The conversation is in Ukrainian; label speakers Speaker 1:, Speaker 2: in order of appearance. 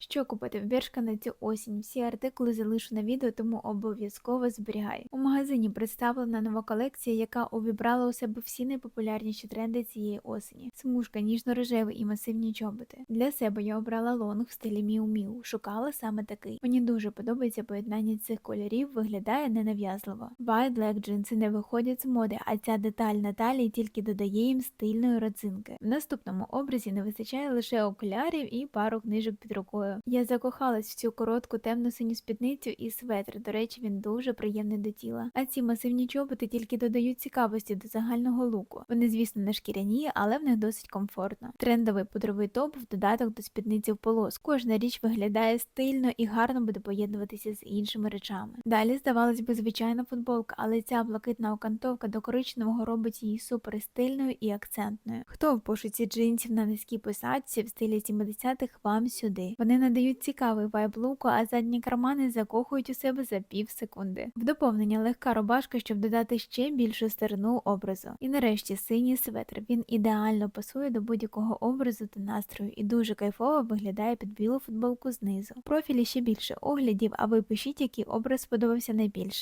Speaker 1: Що купити в цю осінь? Всі артикули залишу на відео, тому обов'язково зберігай. У магазині представлена нова колекція, яка увібрала у себе всі найпопулярніші тренди цієї осені. Смужка, ніжно-рожевий і масивні чоботи. Для себе я обрала лонг в стилі Міу Міу. Шукала саме такий. Мені дуже подобається поєднання цих кольорів, виглядає ненав'язливо. Leg джинси не виходять з моди, а ця деталь на талії тільки додає їм стильної родзинки. В наступному образі не вистачає лише окулярів і пару книжок під рукою. Я закохалась в цю коротку темно-синю спідницю і светр. До речі, він дуже приємний до тіла. А ці масивні чоботи тільки додають цікавості до загального луку. Вони, звісно, не шкіряні, але в них досить комфортно. Трендовий пудровий топ в додаток до спідниці в полос. Кожна річ виглядає стильно і гарно буде поєднуватися з іншими речами. Далі, здавалось би, звичайна футболка, але ця блакитна окантовка до коричневого робить її супер стильною і акцентною. Хто в пошуці джинсів на низькій посадці в стилі 70-х вам сюди. Надають цікавий вайб луку, а задні кармани закохують у себе за пів секунди. В доповнення легка рубашка, щоб додати ще більшу стерну образу. І нарешті синій светр. Він ідеально пасує до будь-якого образу та настрою і дуже кайфово виглядає під білу футболку знизу. В профілі ще більше оглядів, а ви пишіть, який образ сподобався найбільше.